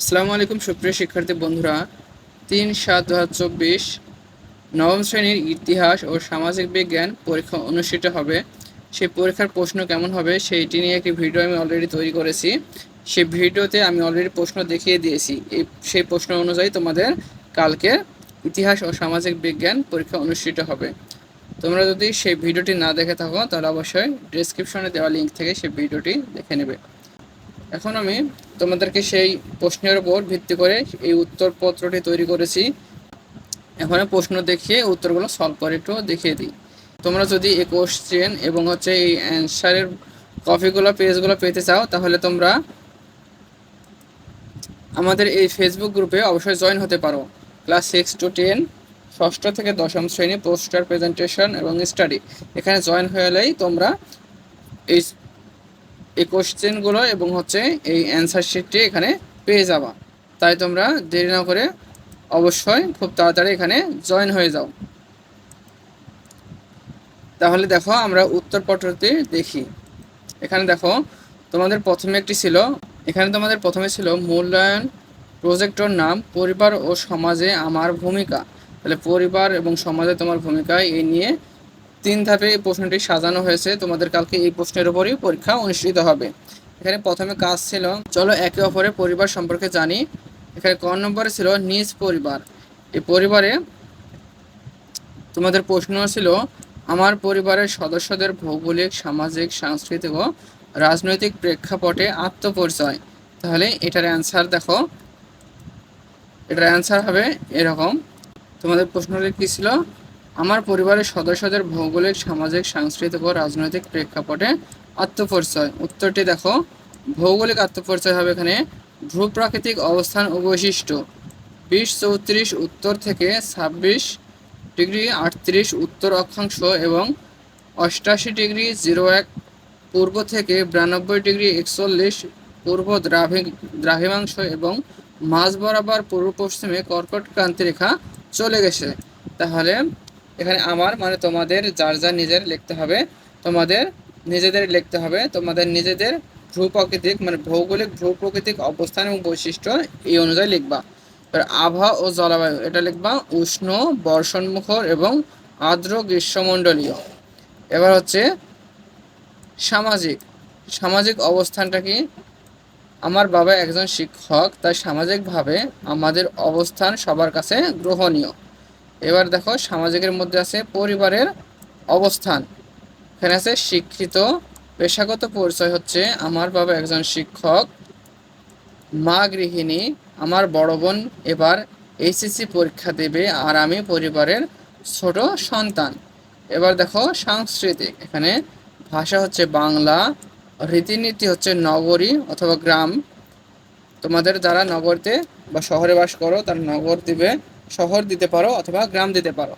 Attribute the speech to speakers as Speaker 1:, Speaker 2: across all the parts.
Speaker 1: আসসালামু আলাইকুম, সুপ্রিয় শিক্ষার্থী বন্ধুরা। তিন সাত দু হাজার চব্বিশ নবম শ্রেণির ইতিহাস ও সামাজিক বিজ্ঞান পরীক্ষা অনুষ্ঠিত হবে। সেই পরীক্ষার প্রশ্ন কেমন হবে সেইটি নিয়ে একটি ভিডিও আমি অলরেডি তৈরি করেছি। সেই ভিডিওতে আমি অলরেডি প্রশ্ন দেখিয়ে দিয়েছি। এই সেই প্রশ্ন অনুযায়ী তোমাদের কালকে ইতিহাস ও সামাজিক বিজ্ঞান পরীক্ষা অনুষ্ঠিত হবে। তোমরা যদি সেই ভিডিওটি না দেখে থাকো, তাহলে অবশ্যই ডিসক্রিপশনে দেওয়া লিঙ্ক থেকে সেই ভিডিওটি দেখে নেবে। এখন আমি তোমাদেরকে সেই প্রশ্নের উপর ভিত্তি করে এই উত্তরপত্রটি তৈরি করেছি। এখন প্রশ্ন দেখিয়ে উত্তরগুলো সলভ করে একটু দেখিয়ে দিই। তোমরা যদি এই কোশ্চেন এবং হচ্ছে এই অ্যান্সারের কপিগুলো পেজগুলো পেতে চাও, তাহলে তোমরা আমাদের এই ফেসবুক গ্রুপে অবশ্যই জয়েন হতে পারো। ক্লাস সিক্স টু টেন ষষ্ঠ থেকে দশম শ্রেণি পোস্টার প্রেজেন্টেশন এবং স্টাডি এখানে জয়েন হয়ে তোমরা এই এই কোশ্চেনগুলো এবং হচ্ছে এই অ্যান্সার শিটটি এখানে পেয়ে যাবা। তাই তোমরা দেরি না করে অবশ্যই খুব তাড়াতাড়ি এখানে জয়েন হয়ে যাও। তাহলে দেখো আমরা উত্তর উত্তরপত্রটি দেখি। এখানে দেখো, তোমাদের প্রথমে একটি ছিল, এখানে তোমাদের প্রথমে ছিল মূল্যায়ন প্রজেক্টর নাম, পরিবার ও সমাজে আমার ভূমিকা। তাহলে পরিবার এবং সমাজে তোমার ভূমিকা এই নিয়ে তিন ধাপে এই প্রশ্নটি সাজানো হয়েছে। তোমাদের কালকে এই প্রশ্নের উপরই পরীক্ষা অনুষ্ঠিত হবে। এখানে প্রথমে কাজ ছিল, চলো একে অপরের পরিবার সম্পর্কে জানি। এখানে ক নম্বরে ছিল নিজ পরিবার। এই পরিবারে তোমাদের প্রশ্ন ছিল, আমার পরিবারের সদস্যদের ভৌগোলিক, সামাজিক, সাংস্কৃতিক ও রাজনৈতিক প্রেক্ষাপটে আত্মপরিচয়। তাহলে এটার অ্যান্সার দেখো। এটার অ্যান্সার হবে এরকম। তোমাদের প্রশ্নটি কী ছিল? আমার পরিবারের সদস্যদের ভৌগোলিক, সামাজিক, সাংস্কৃতিক ও রাজনৈতিক প্রেক্ষাপটে আত্মপরিচয়। উত্তরটি দেখো। ভৌগোলিক আত্মপরিচয় হবে এখানে ভূপ্রাকৃতিক অবস্থান ও বৈশিষ্ট্য। বিশ চৌত্রিশ উত্তর থেকে ছাব্বিশ ডিগ্রি আটত্রিশ উত্তর অক্ষাংশ এবং অষ্টাশি ডিগ্রি জিরো এক পূর্ব থেকে বিরানব্বই ডিগ্রি একচল্লিশ পূর্ব দ্রাভি দ্রাঘিমাংশ এবং মাঝ বরাবর পূর্ব পশ্চিমে কর্কট ক্রান্তি রেখা চলে গেছে। তাহলে এখানে আমার মানে তোমাদের, যার যার নিজের লিখতে হবে, তোমাদের নিজেদের লিখতে হবে, তোমাদের নিজেদের ভূপ্রাকৃতিক মানে ভৌগোলিক ভূপ্রাকৃতিক অবস্থান এবং বৈশিষ্ট্য এই অনুযায়ী লিখবা। এবার আবহাওয়া ও জলবায়ু, এটা লিখবা উষ্ণ, বর্ষণমুখর এবং আর্দ্র গ্রীষ্মমণ্ডলীয়। এবার হচ্ছে সামাজিক। সামাজিক অবস্থানটা কি? আমার বাবা একজন শিক্ষক, তাই সামাজিকভাবে আমাদের অবস্থান সবার কাছে গ্রহণীয়। এবার দেখো সামাজিকের মধ্যে আছে পরিবারের অবস্থান। এখানে আছে শিক্ষিত, পেশাগত পরিচয় হচ্ছে আমার বাবা একজন শিক্ষক, মা গৃহিণী, আমার বড় বোন এবার এইচএসসি পরীক্ষা দেবে আর আমি পরিবারের ছোট সন্তান। এবার দেখো সাংস্কৃতিক, এখানে ভাষা হচ্ছে বাংলা, রীতিনীতি হচ্ছে নগরী অথবা গ্রাম। তোমাদের যারা নগরতে বা শহরে বাস করো তার নগর দিবে শহর দিতে পারো অথবা গ্রাম দিতে পারো।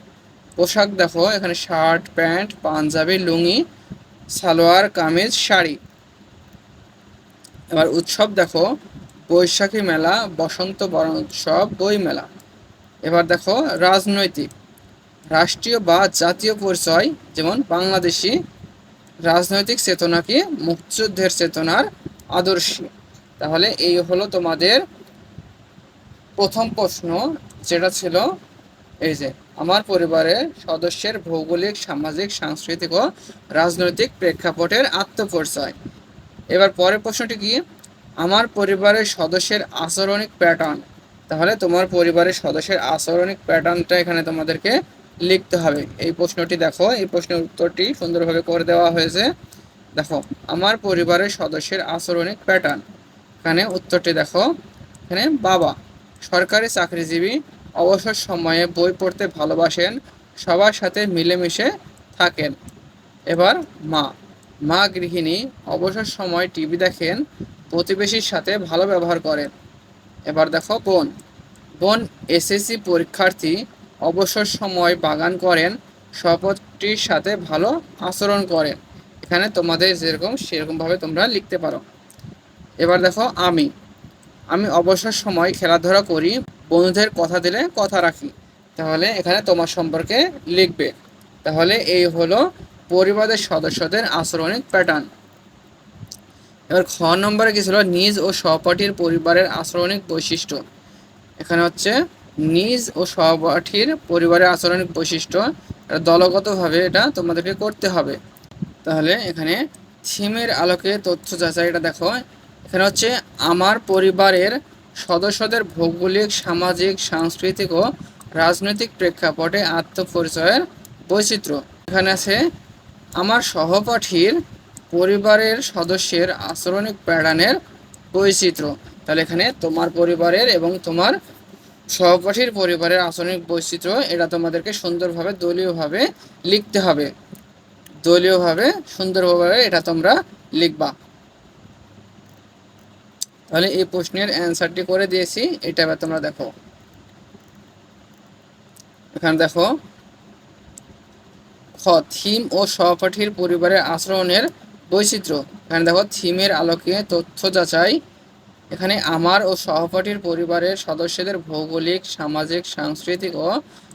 Speaker 1: পোশাক দেখো, এখানে শার্ট, প্যান্ট, পাঞ্জাবি, লুঙ্গি, সালোয়ার, কামিজ, শাড়ি। এবার উৎসব দেখো, বৈশাখী মেলা, বসন্ত বরণ উৎসব, বই মেলা। এবার দেখো রাজনৈতিক, রাষ্ট্রীয় বা জাতীয় পরিচয়, যেমন বাংলাদেশি রাজনৈতিক চেতনা কি মুক্তিযুদ্ধের চেতনার আদর্শী। তাহলে এই হলো তোমাদের প্রথম প্রশ্ন যেটা ছিল, এই যে, আমার পরিবারের সদস্যের ভৌগোলিক, সামাজিক, সাংস্কৃতিক ও রাজনৈতিক প্রেক্ষাপটের আত্মপরিচয়। এবার পরের প্রশ্নটি কি? আমার পরিবারের সদস্যের আচরণিক প্যাটার্ন তাহলে তোমার পরিবারের সদস্যের আচরণিক প্যাটার্নটা এখানে তোমাদেরকে লিখতে হবে। এই প্রশ্নটি দেখো, এই প্রশ্নের উত্তরটি সুন্দরভাবে করে দেওয়া হয়েছে। দেখো, আমার পরিবারের সদস্যের আচরণিক প্যাটার্ন এখানে উত্তরটি দেখো, এখানে বাবা, সরকারি চাকরিজীবী অবসর সময়ে বই পড়তে ভালোবাসেন, সবার সাথে মিলেমিশে থাকেন। এবার মা। মা গৃহিণী অবসর সময় টিভি দেখেন, প্রতিবেশীর সাথে ভালো ব্যবহার করেন। এবার দেখো বোন। বোন এসএসসি পরীক্ষার্থী অবসর সময় বাগান করেন সপত্রীর সাথে ভালো আচরণ করেন। এখানে তোমাদের যেরকম, সেরকমভাবে তোমরা লিখতে পারো। এবার দেখো আমি। আমি অবসর সময় খেলাধুলা করি বন্ধুদের কথা দিলে কথা রাখি। তাহলে এখানে তোমার সম্পর্কে লিখবে। তাহলে এই হলো পরিবারের সদস্যদের আচরণিক প্যাটার্ন এবার খ নম্বরে কি ছিল নিজ ও সহপাঠীর পরিবারের আচরণিক বৈশিষ্ট্য। এখানে হচ্ছে নিজ ও সহপাঠীর পরিবারের আচরণিক বৈশিষ্ট্য। দলগতভাবে এটা তোমাদেরকে করতে হবে। তাহলে এখানে থিমের আলোকে তথ্য যাচাই এটা দেখো। এখানে হচ্ছে আমার পরিবারের সদস্যদের ভৌগোলিক, সামাজিক, সাংস্কৃতিক ও রাজনৈতিক প্রেক্ষাপটে আত্মপরিচয়ের বৈচিত্র্য। এখানে আছে, আমার সহপাঠীর পরিবারের সদস্যের আচরণিক প্যাটার্নের বৈচিত্র্য। তাহলে এখানে তোমার পরিবারের এবং তোমার সহপাঠীর পরিবারের আচরণিক বৈচিত্র্য, এটা তোমাদেরকে সুন্দরভাবে, দলীয়ভাবে লিখতে হবে। দলীয়ভাবে, সুন্দরভাবে এটা তোমরা লিখবা। তাহলে এই প্রশ্নের অ্যান্সারটি করে দিয়েছি, এটা এবার তোমরা দেখো। এখানে দেখো, খ, থিম ও সহপাঠীর পরিবারের আচরণের বৈচিত্র্য। এখানে দেখো, থিমের আলোকে তথ্য যাচাই। এখানে আমার ও সহপাঠীর পরিবারের সদস্যদের ভৌগোলিক, সামাজিক, সাংস্কৃতিক ও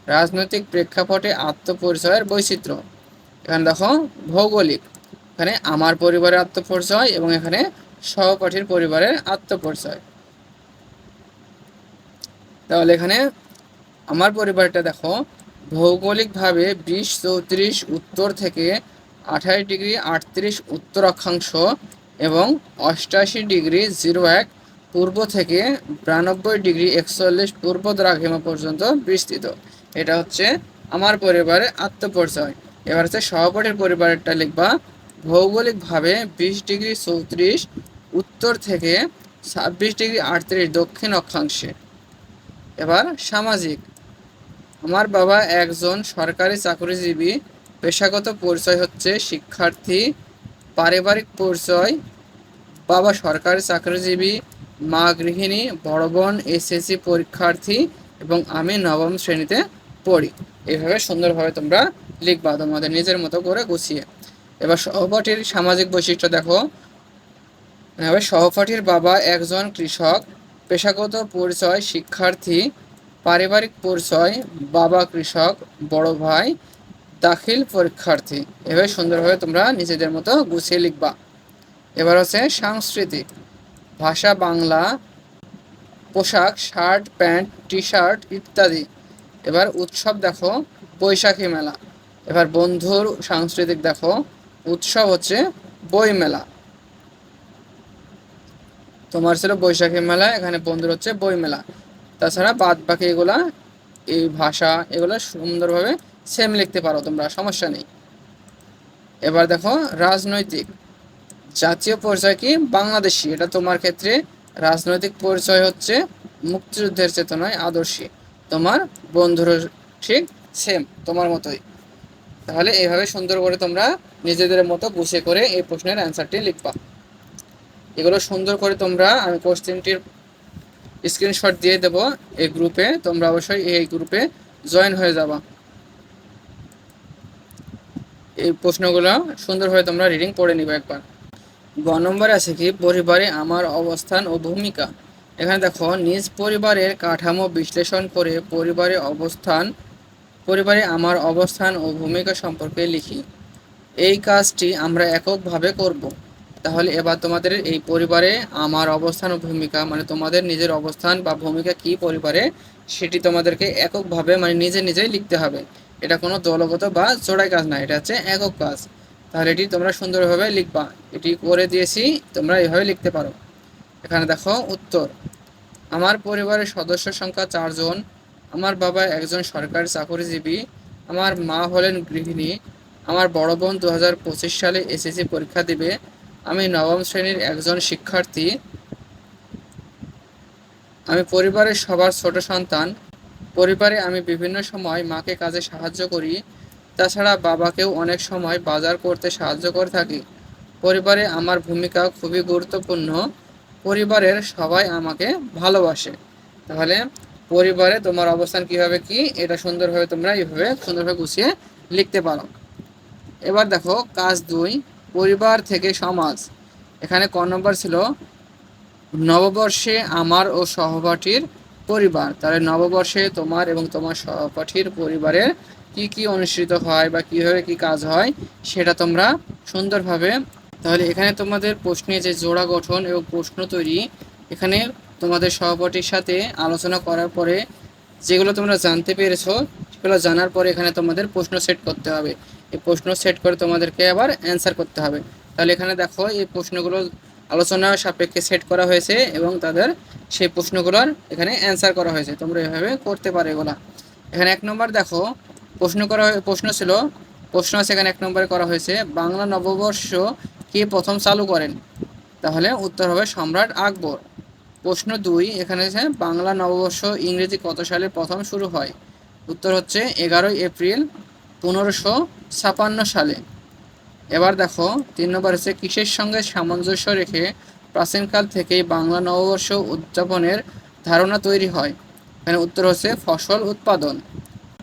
Speaker 1: রাজনৈতিক প্রেক্ষাপটে আত্মপরিচয়ের বৈচিত্র্য। এখানে দেখো, ভৌগোলিক। এখানে আমার পরিবারের আত্মপরিচয় এবং এখানে সহপাঠীর পরিবারের আত্মপরিচয়। তাহলে এখানে আমার পরিবারটা দেখো, ভৌগোলিকভাবে বিশ চৌত্রিশ উত্তর থেকে আঠাশ ডিগ্রি আটত্রিশ উত্তর অক্ষাংশ এবং অষ্টাশি ডিগ্রি জিরো এক পূর্ব থেকে বিরানব্বই ডিগ্রি একচল্লিশ পূর্ব দ্রাঘিমা পর্যন্ত বিস্তৃত। এটা হচ্ছে আমার পরিবারের আত্মপরিচয়। এবার হচ্ছে সহপাঠীর পরিবারেরটা লিখবা। ভৌগোলিকভাবে বিশ ডিগ্রি চৌত্রিশ, উত্তর থেকে ছাব্বিশ ডিগ্রি আটত্রিশ দক্ষিণ অক্ষাংশে। এবার সামাজিক। আমার বাবা একজন সরকারি চাকরিজীবী, পেশাগত পরিচয় হচ্ছে শিক্ষার্থী, পারিবারিক পরিচয়, বাবা সরকারি চাকরিজীবী, মা গৃহিণী, বড় বোন, এসএসসি পরীক্ষার্থী এবং আমি নবম শ্রেণীতে পড়ি। এইভাবে সুন্দরভাবে তোমরা লিখবা, তোমাদের নিজের মতো করে গুছিয়ে। এবার সহপাঠীর সামাজিক বৈশিষ্ট্য দেখো। এবার সহপাঠীর বাবা একজন কৃষক, পেশাগত পরিচয় শিক্ষার্থী, পারিবারিক পরিচয় বাবা কৃষক, বড় ভাই, দাখিল পরীক্ষার্থী। এভাবে সুন্দরভাবে তোমরা নিজেদের মতো গুছিয়ে লিখবা। এবার হচ্ছে সাংস্কৃতিক ভাষা, বাংলা, পোশাক, শার্ট, প্যান্ট টি শার্ট ইত্যাদি। এবার উৎসব দেখো, বৈশাখী মেলা। এবার বন্ধুর সাংস্কৃতিক দেখো উৎসব হচ্ছে বই মেলা তোমার ছিল বৈশাখী মেলা, এখানে বন্ধুর হচ্ছে বই মেলা তাছাড়া বাদ বাকি এগুলা, এই ভাষা এগুলো সুন্দরভাবে সেম লিখতে পারো তোমরা, সমস্যা নেই। এবার দেখো, রাজনৈতিক। জাতীয় পরিচয় কি? বাংলাদেশি। এটা তোমার ক্ষেত্রে রাজনৈতিক পরিচয় হচ্ছে মুক্তিযুদ্ধের চেতনায় আদর্শী। তোমার বন্ধুর ঠিক সেম তোমার মতোই। তাহলে এইভাবে সুন্দর করে তোমরা নিজেদের মতো গুছিয়ে করে এই প্রশ্নের অ্যান্সারটি লিখবা। এগুলো সুন্দর করে তোমরা, আমি কোশ্চেনটির স্ক্রিনশট দিয়ে দেবো এই গ্রুপে তোমরা অবশ্যই এই গ্রুপে জয়েন হয়ে যাবা। এই প্রশ্নগুলো সুন্দরভাবে তোমরা রিডিং পড়ে নিবে একবার। গ নম্বরে আছে কি? পরিবারে আমার অবস্থান ও ভূমিকা। এখানে দেখো, নিজ পরিবারের কাঠামো বিশ্লেষণ করে পরিবারে অবস্থান, পরিবারে আমার অবস্থান ও ভূমিকা সম্পর্কে লিখি। এই কাজটি আমরা এককভাবে করব। তাহলে এবার তোমাদের এই পরিবারে আমার অবস্থান ও ভূমিকা মানে তোমাদের নিজের অবস্থান বা ভূমিকা কি পরিবারে, সেটি তোমাদেরকে এককভাবে মানে নিজে নিজেই লিখতে হবে। এটা কোনো দলগত বা চোড়াই কাজ না, এটা হচ্ছে একক কাজ। তাহলে এটি তোমরা সুন্দরভাবে লিখবা। এটি করে দিয়েছি, তোমরা এইভাবে লিখতে পারো। এখানে দেখো উত্তর। আমার পরিবারের সদস্য সংখ্যা চারজন। আমার বাবা একজন সরকারি চাকরিজীবী। আমার মা হলেন গৃহিণী। আমার বড় বোন দু হাজার পঁচিশ সালে এসএসসি পরীক্ষা দিবে। আমি নবম শ্রেণির একজন শিক্ষার্থী। আমি পরিবারের সবার ছোট সন্তান। পরিবারে আমি বিভিন্ন সময় মাকে কাজে সাহায্য করি। তাছাড়া বাবাকেও অনেক সময় বাজার করতে সাহায্য করে থাকি। পরিবারে আমার ভূমিকা খুবই গুরুত্বপূর্ণ। পরিবারের সবাই আমাকে ভালোবাসে। তাহলে পরিবারে তোমার অবস্থান কীভাবে কি? এটা সুন্দরভাবে তোমরা এইভাবে সুন্দরভাবে গুছিয়ে লিখতে পারো। এবার দেখো, কাজ দুই, পরিবার থেকে সমাজ। এখানে ক নম্বর ছিল, নববর্ষে আমার ও সহপাঠীর পরিবার। তাহলে নববর্ষে তোমার এবং তোমার সহপাঠীর পরিবারের কি কি অনুষ্ঠিত হয় বা কীভাবে কি কাজ হয়, সেটা তোমরা সুন্দরভাবে, তাহলে এখানে তোমাদের প্রশ্নে যে জোড়া গঠন এবং প্রশ্ন তৈরি, এখানে তোমাদের সহপাঠীর সাথে আলোচনা করার পরে যেগুলো তোমরা জানতে পেরেছ, সেগুলো জানার পরে এখানে তোমাদের প্রশ্ন সেট করতে হবে। এই প্রশ্ন সেট করে তোমাদেরকে আবার অ্যান্সার করতে হবে। তাহলে এখানে দেখো, এই প্রশ্নগুলো আলোচনা সাপেক্ষে সেট করা হয়েছে এবং তাদের সেই প্রশ্নগুলোর এখানে অ্যান্সার করা হয়েছে। তোমরা এভাবে করতে পারো এগুলা। এখানে এক নম্বর দেখো, প্রশ্ন করা প্রশ্ন ছিল, প্রশ্ন আছে এখানে এক নম্বরে করা হয়েছে, বাংলা নববর্ষ কে প্রথম চালু করেন? তাহলে উত্তর হবে সম্রাট আকবর। প্রশ্ন দুই, এখানে আছে, বাংলা নববর্ষ ইংরেজি কত সালে প্রথম শুরু হয়? উত্তর হচ্ছে এগারোই এপ্রিল পনেরোশো ছাপান্ন সালে। এবার দেখো, তিন নম্বর হচ্ছে কিসের সঙ্গে সামঞ্জস্য রেখে প্রাচীনকাল থেকেই বাংলা নববর্ষ উদযাপনের ধারণা তৈরি হয়? এখানে উত্তর হচ্ছে ফসল উৎপাদন।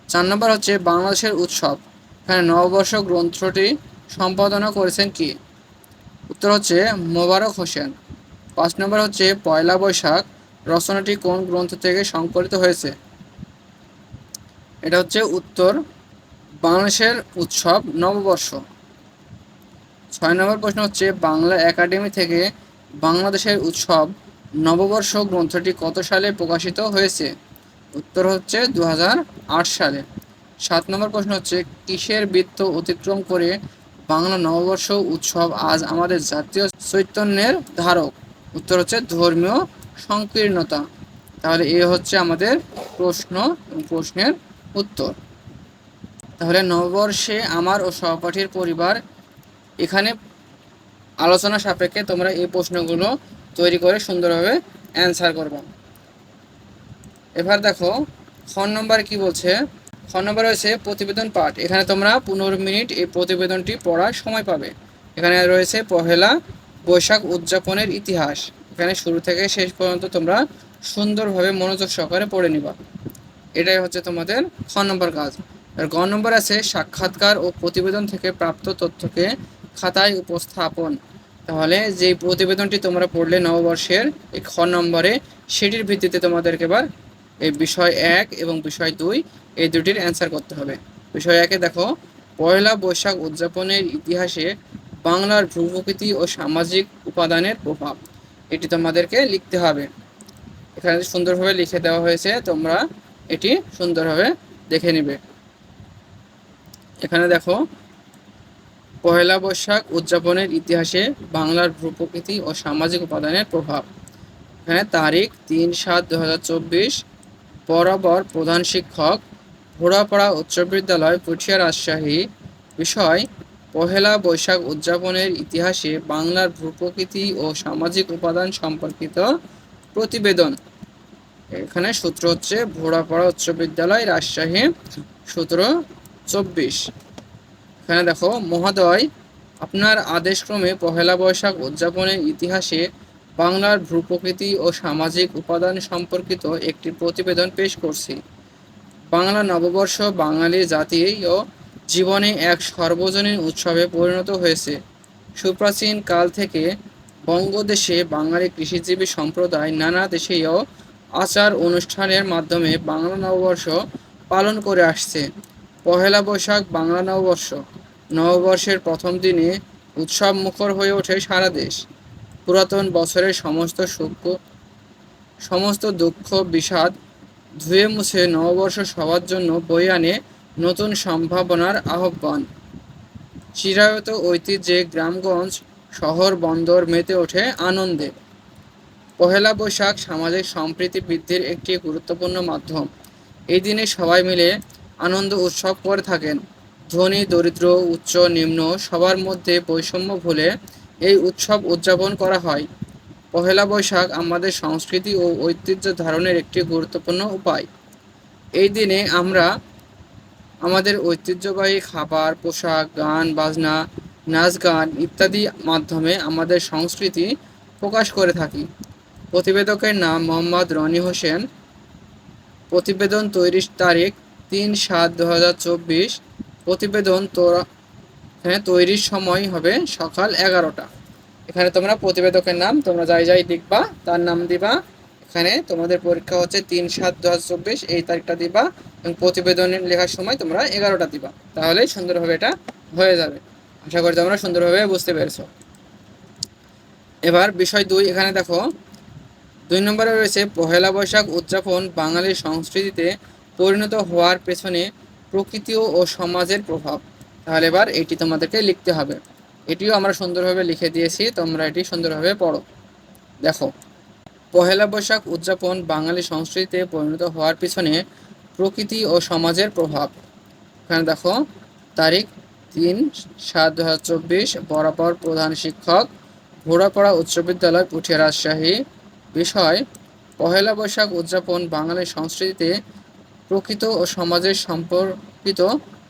Speaker 1: চার নম্বর হচ্ছে বাংলাদেশের উৎসব। এখানে নববর্ষ গ্রন্থটি সম্পাদনা করেছেন কি? উত্তর হচ্ছে মোবারক হোসেন। পাঁচ নম্বর হচ্ছে পয়লা বৈশাখ। রচনাটি কোন গ্রন্থ থেকে সংকলিত হয়েছে? এটা হচ্ছে উত্তর বাংলাদেশের উৎসব নববর্ষ। ছয় নম্বর প্রশ্ন হচ্ছে, বাংলা একাডেমি থেকে বাংলাদেশের উৎসব নববর্ষ গ্রন্থটি কত সালে প্রকাশিত হয়েছে? উত্তর হচ্ছে দু হাজার আট সালে। সাত নম্বর প্রশ্ন হচ্ছে, কিসের বৃত্ত অতিক্রম করে বাংলা নববর্ষ উৎসব আজ আমাদের জাতীয় চৈতন্যের ধারক? উত্তর হচ্ছে, ধর্মীয় সংকীর্ণতা। তাহলে এ হচ্ছে আমাদের প্রশ্ন প্রশ্নের উত্তর। তাহলে নববর্ষে আমার ও সহপাঠীর পরিবার এখানে আলোচনা সাপেক্ষে তোমরা এই প্রশ্নগুলো তৈরি করে সুন্দরভাবে অ্যান্সার করবে। এবার দেখো, খ নম্বর কি বলছে? খ নম্বর রয়েছে প্রতিবেদন পাঠ। এখানে তোমরা পনেরো মিনিট এই প্রতিবেদনটি পড়ার সময় পাবে। এখানে রয়েছে পহেলা বৈশাখ উদযাপনের ইতিহাস। এখানে শুরু থেকে শেষ পর্যন্ত তোমরা সুন্দরভাবে মনোযোগ সহকারে পড়ে নিবা। এটাই হচ্ছে তোমাদের খ নম্বর কাজ। গ নম্বর আছে সাক্ষাৎকার ও প্রতিবেদন থেকে প্রাপ্ত তথ্যকে খাতায় উপস্থাপন। তাহলে যে প্রতিবেদনটি তোমরা পড়লে নববর্ষের এই খ নম্বরে, সেটির ভিত্তিতে তোমাদেরকে এবার এই বিষয় এক এবং বিষয় দুই এই দুটির অ্যান্সার করতে হবে। বিষয় একে দেখো, পয়লা বৈশাখ উদযাপনের ইতিহাসে বাংলার ভূপ্রকৃতি ও সামাজিক উপাদানের প্রভাব, এটি তোমাদেরকে লিখতে হবে। এখানে সুন্দরভাবে লিখে দেওয়া হয়েছে, তোমরা এটি সুন্দরভাবে দেখে নিবে। এখানে দেখো পয়লা বৈশাখ উদযাপনের ইতিহাসে বাংলার ভূপ্রকৃতি ও সামাজিক উপাদানের প্রভাব। এখানে তারিখ তিন সাত দু বরাবর প্রধান শিক্ষক ঘোড়াপাড়া উচ্চ বিদ্যালয় পুঠিয়া রাজশাহী। বিষয়, পহেলা বৈশাখ উদযাপনের ইতিহাসে বাংলার ভূপ্রকৃতি ও সামাজিক উপাদান সম্পর্কিত প্রতিবেদন। এখানে সূত্র হচ্ছে, ভোড়াপাড়া উচ্চ বিদ্যালয় রাজশাহী। সূত্র চব্বিশ। এখানে দেখো, মহোদয় আপনার আদেশক্রমে পহেলা বৈশাখ উদযাপনের ইতিহাসে বাংলার ভূপ্রকৃতি ও সামাজিক উপাদান সম্পর্কিত একটি প্রতিবেদন পেশ করছি। বাংলা নববর্ষ বাঙালি জাতি ও জীবনে এক সর্বজনীন উৎসবে পরিণত হয়েছে। সুপ্রাচীন কাল থেকে বঙ্গদেশে বাঙালি কৃষিজীবী সম্প্রদায় নানা দেশীয় আচার অনুষ্ঠানের মাধ্যমে বাংলা নববর্ষ পালন করে আসছে। পহেলা বৈশাখ বাংলা নববর্ষ। নববর্ষের প্রথম দিনে উৎসব মুখর হয়ে ওঠে সারা দেশ। পুরাতন বছরের সমস্ত সুখ, সমস্ত দুঃখ, বিষাদ ধুয়ে মুছে নববর্ষ সবার জন্য বই আনে নতুন সম্ভাবনার আহ্বান। চিরায়ত ঐতিহ্যে গ্রামগঞ্জ শহর বন্দর মেতে ওঠে আনন্দে। পহেলা বৈশাখ সামাজিক সম্প্রীতি বৃদ্ধির একটি গুরুত্বপূর্ণ মাধ্যম। এই দিনে সবাই মিলে আনন্দ উৎসব করে থাকেন। ধনী, দরিদ্র, উচ্চ, নিম্ন সবার মধ্যে বৈষম্য ভুলে এই উৎসব উদযাপন করা হয়। পহেলা বৈশাখ আমাদের সংস্কৃতি ও ঐতিহ্য ধারণের একটি গুরুত্বপূর্ণ উপায়। এই দিনে আমরা আমাদের ঐতিহ্যবাহী খাবার, পোশাক, গান, বাজনা, নাচ গান ইত্যাদি মাধ্যমে আমাদের সংস্কৃতি প্রকাশ করে থাকি। প্রতিবেদকের নাম মোহাম্মদ রনি হোসেন। প্রতিবেদন তৈরির তারিখ তিন সাত দু হাজার চব্বিশ প্রতিবেদন তোরা হ্যাঁ তৈরির সময় হবে সকাল এগারোটা। এখানে তোমরা প্রতিবেদকের নাম, তোমরা যাই যাই লিখবা, তার নাম দিবা। এখানে তোমাদের পরীক্ষা হচ্ছে তিন সাত দু হাজার চব্বিশ, এই তারিখটা দিবা এবং প্রতিবেদন লেখার সময় তোমরা এগারোটা দিবা। তাহলেই সুন্দরভাবে এটা হয়ে যাবে। আশা করি তোমরা সুন্দরভাবে বুঝতে পেরেছ। এবার বিষয় দুই, এখানে দেখো। দুই নম্বরে রয়েছে পহেলা বৈশাখ উদযাপন বাঙালির সংস্কৃতিতে পরিণত হওয়ার পেছনে প্রকৃতি ও সমাজের প্রভাব। তাহলে এবার এটি তোমাদেরকে লিখতে হবে। এটিও আমরা সুন্দরভাবে লিখে দিয়েছি, তোমরা এটি সুন্দরভাবে পড়ো। দেখো, পহেলা বৈশাখ উদযাপন বাঙালি সংস্কৃতিতে পরিণত হওয়ার পিছনে প্রকৃতি ও সমাজের প্রভাব। এখানে দেখো, তারিখ, তিন সাত দু হাজার চব্বিশ, বরাবর প্রধান শিক্ষক, ঘোড়াপাড়া উচ্চ বিদ্যালয়, পুঠিয়া রাজশাহী। বিষয়, পহেলা বৈশাখ উদযাপন বাঙালি সংস্কৃতিতে প্রকৃত ও সমাজের সম্পর্কিত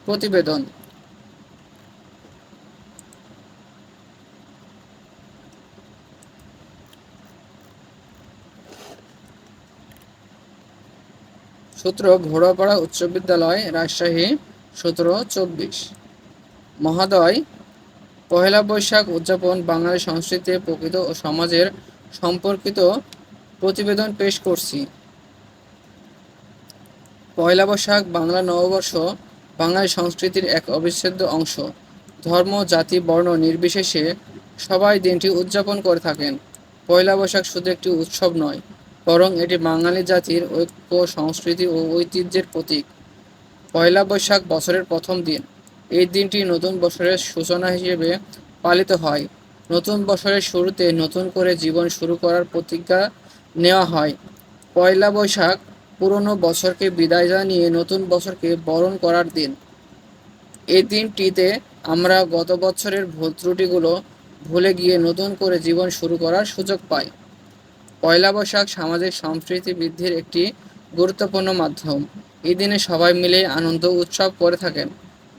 Speaker 1: প্রতিবেদন। সূত্র ঘোড়াপাড়া উচ্চ বিদ্যালয়, রাজশাহী, সতেরো চব্বিশ। মহোদয়, পহেলা বৈশাখ উদযাপন বাঙালি সংস্কৃতিতে প্রকৃত ও সমাজের সম্পর্কিত প্রতিবেদন পেশ করছি। পয়লা বৈশাখ বাংলা নববর্ষ বাঙালি সংস্কৃতির এক অবিচ্ছেদ্য অংশ। ধর্ম, জাতি, বর্ণ নির্বিশেষে সবাই দিনটি উদযাপন করে থাকেন। পয়লা বৈশাখ শুধু একটি উৎসব নয়, বরং এটি বাঙালি জাতির ঐক্য, সংস্কৃতি ও ঐতিহ্যের প্রতীক। পয়লা বৈশাখ বছরের প্রথম দিন। এই দিনটি নতুন বছরের সূচনা হিসেবে পালিত হয়। নতুন বছরের শুরুতে নতুন করে জীবন শুরু করার প্রতিজ্ঞা নেওয়া হয়। পয়লা বৈশাখ পুরনো বছরকে বিদায় জানিয়ে নতুন বছরকে বরণ করার দিন। এই দিনটিতে আমরা গত বছরের ভুল ত্রুটিগুলো ভুলে গিয়ে নতুন করে জীবন শুরু করার সুযোগ পাই। পয়লা বৈশাখ সামাজিক সম্প্রীতি বৃদ্ধির একটি গুরুত্বপূর্ণ মাধ্যম। এই দিনে সবাই মিলে আনন্দ উৎসব করে থাকেন।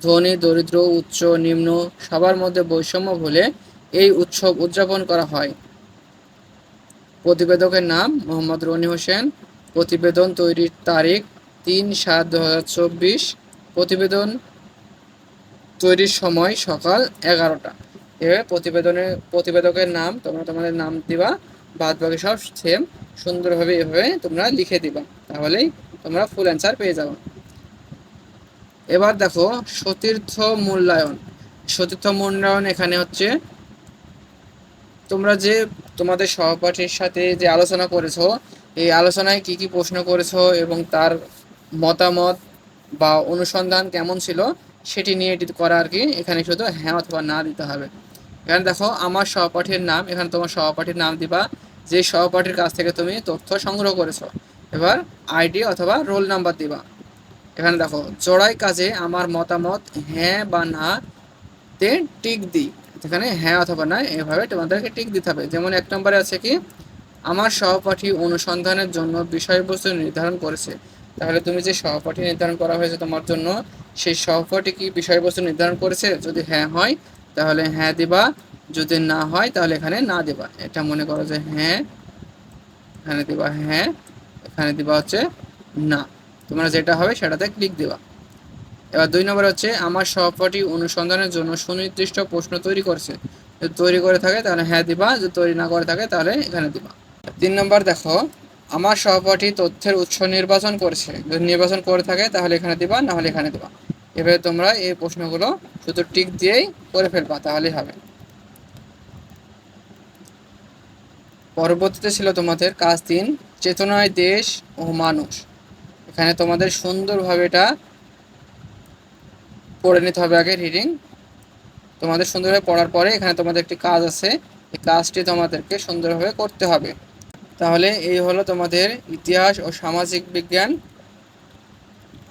Speaker 1: ধনী, দরিদ্র, উচ্চ, নিম্ন সবার মধ্যে বৈষম্য ভুলে এই উৎসব উদযাপন করা হয়। প্রতিবেদকের নাম মোহাম্মদ রনি হোসেন। প্রতিবেদন তৈরির তারিখ তিন সাত দু হাজার চব্বিশ। প্রতিবেদন তৈরির সময় সকাল এগারোটা। এভাবে প্রতিবেদনের, প্রতিবেদকের নাম তোমরা তোমাদের নাম দিবা, বাদ বাকি সব সেম সুন্দরভাবে এভাবে তোমরা লিখে দিবা। তাহলেই তোমরা ফুল অ্যান্সার পেয়ে যাবে। এবার দেখো, সতীর্থ মূল্যায়ন। সতীর্থ মূল্যায়ন এখানে হচ্ছে, তোমরা যে তোমাদের সহপাঠীর সাথে যে আলোচনা করেছ এই আলোচনায় কি কি প্রশ্ন করেছ এবং তার মতামত বা অনুসন্ধান কেমন ছিল সেটি নিয়ে এটি করা আর কি। এখানে শুধু হ্যাঁ অথবা না দিতে হবে। এখানে দেখো, আমার সহপাঠীর নাম, এখানে তোমার সহপাঠীর নাম দিবা। যে সহপাঠীর কাছ থেকে তুমি তথ্য সংগ্রহ করেছ, এবার আইডি অথবা রোল নাম্বার দিবা। এখানে দেখো জোড়াই কাজে আমার মতামত হ্যাঁ বা না তে টিক দিই এখানে হ্যাঁ অথবা না, এভাবে তোমাদেরকে টিক দিতে হবে। যেমন এক নম্বরে আছে কি আমার সহপাঠী অনুসন্ধানের জন্য বিষয়বস্তু নির্ধারণ করেছে। তাহলে তুমি যে সহপাঠী নির্ধারণ করা হয়েছে তোমার জন্য, সেই সহপাঠী কি বিষয়বস্তু নির্ধারণ করেছে? যদি হ্যাঁ হয়, তাহলে হ্যাঁ দিবা। যদি না হয়, তাহলে এখানে না দিবা। এটা মনে করো যে হ্যাঁ এখানে দিবা হ্যাঁ এখানে দিবা হচ্ছে না। তোমরা যেটা হবে সেটাতে ক্লিক দিবা। এবার দুই নম্বর হচ্ছে, আমার সহপাঠী অনুসন্ধানের জন্য সুনির্দিষ্ট প্রশ্ন তৈরি করছে। যদি তৈরি করে থাকে, তাহলে হ্যাঁ দিবা। যদি তৈরি না করে থাকে, তাহলে এখানে দিবা। তিন নম্বর দেখো, আমার সহপাঠী তথ্যের উৎস নির্বাচন করছে। যদি নির্বাচন করে থাকে, তাহলে এখানে দিবা, না হলে এখানে দিবা। এভাবে তোমরা এই প্রশ্নগুলো শুধু টিক দিয়েই করে ফেলবা, তাহলেই হবে। পরবর্তীতে ছিল তোমাদের কাজ তিন, চেতনায় দেশ ও মানুষ। এখানে তোমাদের সুন্দরভাবে এটা পড়ে নিতে হবে আগে রিডিং তোমাদের সুন্দরভাবে পড়ার পরে এখানে তোমাদের একটি কাজ আছে, এই কাজটি তোমাদেরকে সুন্দরভাবে করতে হবে। তাহলে এই হলো তোমাদের ইতিহাস ও সামাজিক বিজ্ঞান।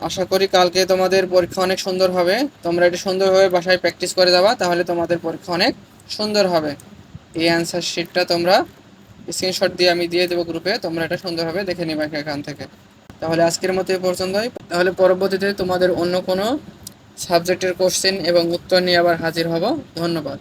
Speaker 1: আশা করি কালকে তোমাদের পরীক্ষা অনেক সুন্দর হবে। তোমরা এটা সুন্দরভাবে বাসায় প্র্যাকটিস করে যাবা, তাহলে তোমাদের পরীক্ষা অনেক সুন্দর হবে। এই অ্যান্সার শিটটা তোমরা স্ক্রিনশট দিয়ে আমি দিয়ে দেবো গ্রুপে তোমরা এটা সুন্দরভাবে দেখে নেবে এখান থেকে। তাহলে আজকের মতো এই পর্যন্তই। তাহলে পরবর্তীতে তোমাদের অন্য কোনো সাবজেক্টের কোশ্চেন এবং উত্তর নিয়ে আবার হাজির হব। ধন্যবাদ।